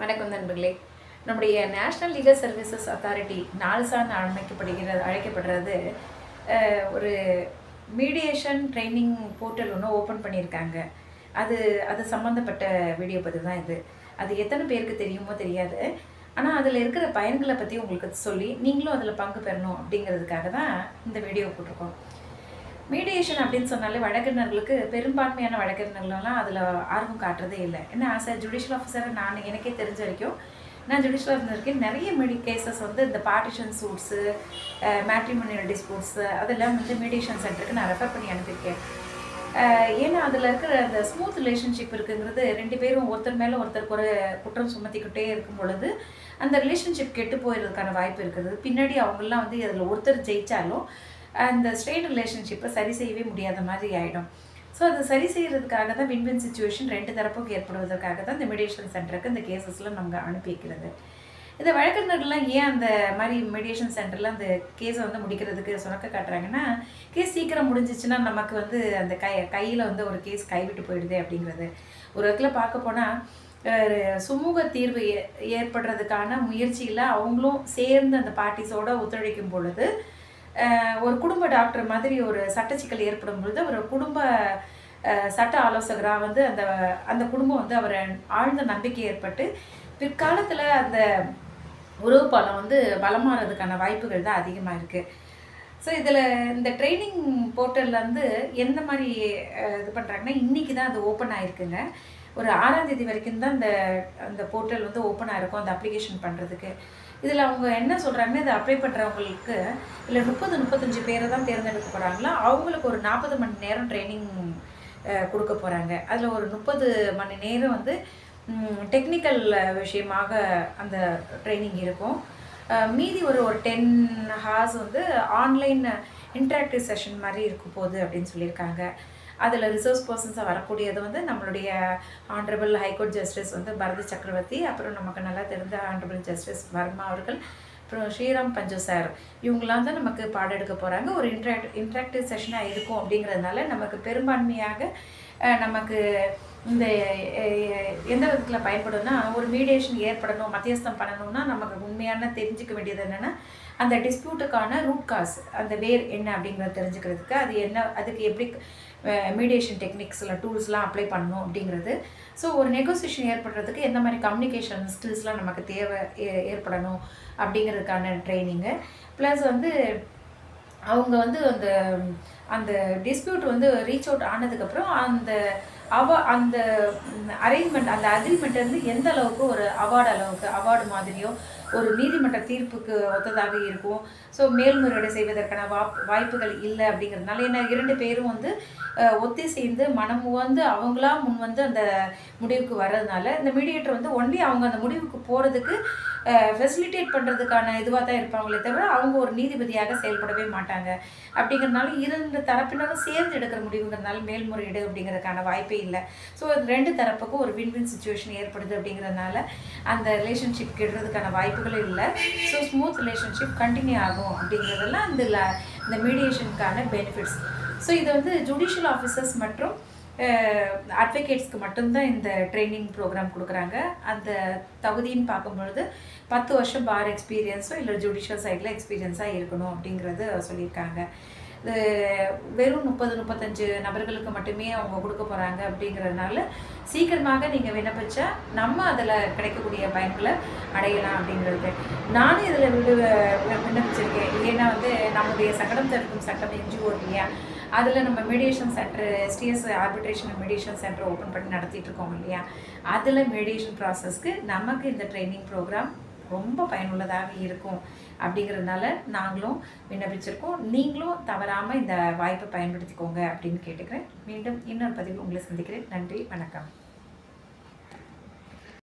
வணக்கம் நண்பர்களே. நம்முடைய நேஷ்னல் லீகல் சர்வீசஸ் அத்தாரிட்டி சார்ந்து அழைக்கப்படுகிறது அழைக்கப்படுறது ஒரு மீடியேஷன் ட்ரைனிங் போர்ட்டல் ஒன்று ஓப்பன் பண்ணியிருக்காங்க. அது அது சம்மந்தப்பட்ட வீடியோ பதிவு தான் இது. அது எத்தனை பேருக்கு தெரியுமோ தெரியாது. ஆனால் அதில் இருக்கிற பயன்களை பற்றி உங்களுக்கு சொல்லி நீங்களும் அதில் பங்கு பெறணும் அப்படிங்கிறதுக்காக தான் இந்த வீடியோ போட்டிருக்கோம். மீடியேஷன் அப்படின்னு சொன்னாலே வழக்கறிஞர்களுக்கு பெரும்பான்மையான வழக்கறிஞர்கள்லாம் அதில் ஆர்வம் காட்டுறதே இல்லை. ஏன்னா ஆஸ் அ ஜுடிஷியல் ஆஃபீஸரை நான் எனக்கே தெரிஞ்ச வரைக்கும் நான் ஜுடிஷியல் ஆஃபீஸருக்கு நிறைய மீடி கேசஸ் வந்து இந்த பார்ட்டிஷன் சூட்ஸு மேட்ரிமோனியல் டிஸ்பியூட்ஸு அதெல்லாம் வந்து மீடியேஷன் சென்டருக்கு நான் ரெஃபர் பண்ணி அனுப்பியிருக்கேன். ஏன்னா அதில் இருக்கிற அந்த ஸ்மூத் ரிலேஷன்ஷிப் இருக்குங்கிறது ரெண்டு பேரும் ஒருத்தர் மேலே ஒருத்தருக்கு ஒரு குற்றம் சுமத்திக்கிட்டே இருக்கும் பொழுது அந்த ரிலேஷன்ஷிப் கெட்டு போயிடுறதுக்கான வாய்ப்பு இருக்குது. பின்னாடி அவங்கெல்லாம் வந்து அதில் ஒருத்தர் ஜெயித்தாலும் அந்த ஸ்ட்ரெயின் ரிலேஷன்ஷிப்பை சரி செய்யவே முடியாத மாதிரி ஆகிடும் ஸோ அதை சரி செய்கிறதுக்காக தான் வின் சுச்சுவேஷன் ரெண்டு தரப்புக்கு ஏற்படுவதற்காக தான் இந்த மெடியேஷன் சென்டருக்கு இந்த கேசஸ்லாம் நம்ம அனுப்பி வைக்கிறது. இந்த வழக்கறிஞர்கள்லாம் ஏன் அந்த மாதிரி மெடியேஷன் சென்டரில் அந்த கேஸை வந்து முடிக்கிறதுக்கு சுணக்க காட்டுறாங்கன்னா கேஸ் சீக்கிரம் முடிஞ்சிச்சுன்னா நமக்கு வந்து அந்த கை கையில் வந்து ஒரு கேஸ் கைவிட்டு போயிடுது அப்படிங்கிறது. ஒரு இடத்துல பார்க்க போனால் சுமூக தீர்வு ஏ ஏற்படுறதுக்கான முயற்சியில் அவங்களும் சேர்ந்து அந்த பார்ட்டிஸோட ஒத்துழைக்கும் பொழுது ஒரு குடும்ப டாக்டர் மாதிரி ஒரு சட்ட சிக்கல் ஏற்படும் பொழுது ஒரு குடும்ப சட்ட ஆலோசகராக வந்து அந்த அந்த குடும்பம் வந்து அவரை ஆழ்ந்த நம்பிக்கை ஏற்பட்டு பிற்காலத்தில் அந்த உறவு பாலம் வந்து பலமானதுக்கான வாய்ப்புகள் தான் அதிகமாக இருக்குது ஸோ இதில் இந்த ட்ரைனிங் போர்ட்டலில் வந்து எந்த மாதிரி இது பண்ணுறாங்கன்னா இன்றைக்கி தான் அது ஓப்பன் ஆகிருக்குங்க ஒரு ஆறாம் தேதி வரைக்கும் தான் இந்த அந்த போர்ட்டல் வந்து ஓப்பனாக இருக்கும் அந்த அப்ளிகேஷன் பண்ணுறதுக்கு இதில் அவங்க என்ன சொல்கிறாங்கன்னா இதை அப்ளை பண்ணுறவங்களுக்கு இல்லை முப்பது முப்பத்தஞ்சு பேரை தான் தேர்ந்தெடுக்க போகிறாங்களா அவங்களுக்கு ஒரு நாற்பது மணி நேரம் ட்ரைனிங் கொடுக்க போகிறாங்க அதில் ஒரு முப்பது மணி நேரம் வந்து டெக்னிக்கல் விஷயமாக அந்த ட்ரைனிங் இருக்கும். மீதி ஒரு ஒரு டென் ஹார்ஸ் வந்து ஆன்லைன் இன்ட்ராக்டிவ் செஷன் மாதிரி இருக்க போகுது அப்படின்னு சொல்லியிருக்காங்க. அதில் ரிசோர்ஸ் பர்சன்ஸாக வரக்கூடியது வந்து நம்மளுடைய ஆனரபிள் ஹைகோர்ட் ஜஸ்டிஸ் வந்து பரதி சக்கரவர்த்தி அப்புறம் நமக்கு நல்லா தெரிந்த ஆனரபிள் ஜஸ்டிஸ் வர்மா அவர்கள் அப்புறம் ஸ்ரீராம் பஞ்சு சார் இவங்களாம் தான் நமக்கு பாடம் எடுக்க போகிறாங்க ஒரு இன்ட்ராக்ட் இன்ட்ராக்டிவ் செஷனாக இருக்கும் அப்படிங்கிறதுனால நமக்கு பெரும்பான்மையாக நமக்கு இந்த எந்த விதத்தில் பயன்படும்னா ஒரு மீடியேஷன் ஏற்படணும் மத்தியஸ்தம் பண்ணணும்னா நமக்கு உண்மையான தெரிஞ்சுக்க வேண்டியது என்னென்னா அந்த டிஸ்பியூட்டுக்கான ரூட் காஸ் அந்த வேர் என்ன அப்படிங்கிறத தெரிஞ்சுக்கிறதுக்கு அது என்ன அதுக்கு எப்படி மீடியேஷன் டெக்னிக்ஸில் டூல்ஸ்லாம் அப்ளை பண்ணணும் அப்படிங்கிறது. ஸோ ஒரு நெகோசியேஷன் ஏற்படுறதுக்கு எந்த மாதிரி கம்யூனிகேஷன் ஸ்கில்ஸ்லாம் நமக்கு தேவை ஏ- ஏற்படணும் அப்படிங்கிறதுக்கான ட்ரைனிங்கு ப்ளஸ் வந்து அவங்க வந்து அந்த அந்த டிஸ்பியூட் வந்து ரீச் அவுட் ஆனதுக்கப்புறம் அந்த அவ அந்த அரேஞ்ச்மெண்ட் அந்த அக்ரிமெண்ட் வந்து எந்த அளவுக்கு ஒரு அவார்டு அளவுக்கு அவார்டு மாதிரியோ ஒரு நீதிமன்ற தீர்ப்புக்கு ஒத்ததாக இருக்கும். ஸோ மேல்முறையீடு செய்வதற்கான வாப் வாய்ப்புகள் இல்லை அப்படிங்கிறதுனால ஏன்னா இரண்டு பேரும் வந்து ஒத்தி சேர்ந்து மனம் வந்து அவங்களா முன் வந்து அந்த முடிவுக்கு வர்றதுனால இந்த மீடியேட்டர் வந்து ஒன்லி அவங்க அந்த முடிவுக்கு போகிறதுக்கு ஃபெசிலிட்டேட் பண்ணுறதுக்கான இதுவாக தான் இருப்பாங்களே தவிர அவங்க ஒரு நீதிபதியாக செயல்படவே மாட்டாங்க. அப்படிங்கிறதுனால இரண்டு தரப்பினரும் சேர்ந்து எடுக்கிற முடிவுங்கிறதுனால மேல்முறையீடு அப்படிங்கிறதுக்கான வாய்ப்பே இல்லை. ஸோ ரெண்டு தரப்புக்கும் ஒரு வின் வின் சுச்சுவேஷன் ஏற்படுது அப்படிங்கிறதுனால அந்த ரிலேஷன்ஷிப் கெடுறதுக்கான வாய்ப்புகள் இல்லை. ஸோ ஸ்மூத் ரிலேஷன்ஷிப் கண்டினியூ ஆகும் அப்படிங்கிறதெல்லாம் இந்த இந்த மீடியேஷனுக்கான பெனிஃபிட்ஸ் ஸோ இது வந்து ஜுடிஷியல் ஆஃபீஸர்ஸ் மற்றும் அட்வொகேட்ஸ்க்கு மட்டும்தான் இந்த ட்ரைனிங் ப்ரோக்ராம் கொடுக்குறாங்க. அந்த தகுதின்னு பார்க்கும்பொழுது பத்து வருஷம் பார் எக்ஸ்பீரியன்ஸோ இல்லை ஜுடிஷியல் சைடில் எக்ஸ்பீரியன்ஸாக இருக்கணும் அப்படிங்கிறது சொல்லியிருக்காங்க. வெறும் முப்பது முப்பத்தஞ்சு நபர்களுக்கு மட்டுமே அவங்க கொடுக்க போகிறாங்க அப்படிங்கிறதுனால சீக்கிரமாக நீங்கள் விண்ணப்பிச்சா நம்ம அதில் கிடைக்கக்கூடிய பயன்களை அடையலாம் அப்படிங்கிறது. நானும் இதில் விடு விண்ணப்பிச்சிருக்கேன். ஏன்னா வந்து நம்முடைய சகடம் தடுக்கும் சட்டம் என்ஜிஓ இல்லையா? அதில் நம்ம mediation centre STS arbitration mediation centre open பண்ணி நடத்திட்டு இருக்கோம் இல்லையா? அதில் மீடியேஷன் ப்ராசஸ்க்கு நமக்கு இந்த ட்ரைனிங் ப்ரோக்ராம் ரொம்ப பயனுள்ளதாக இருக்கும் அப்படிங்கிறதுனால நாங்களும் விண்ணப்பிச்சிருக்கோம். நீங்களும் தவறாமல் இந்த வாய்ப்பை பயன்படுத்திக்கோங்க அப்படின்னு கேட்டுக்கிறேன். மீண்டும் இன்னொரு பதிவு உங்களை சந்திக்கிறேன். நன்றி வணக்கம்.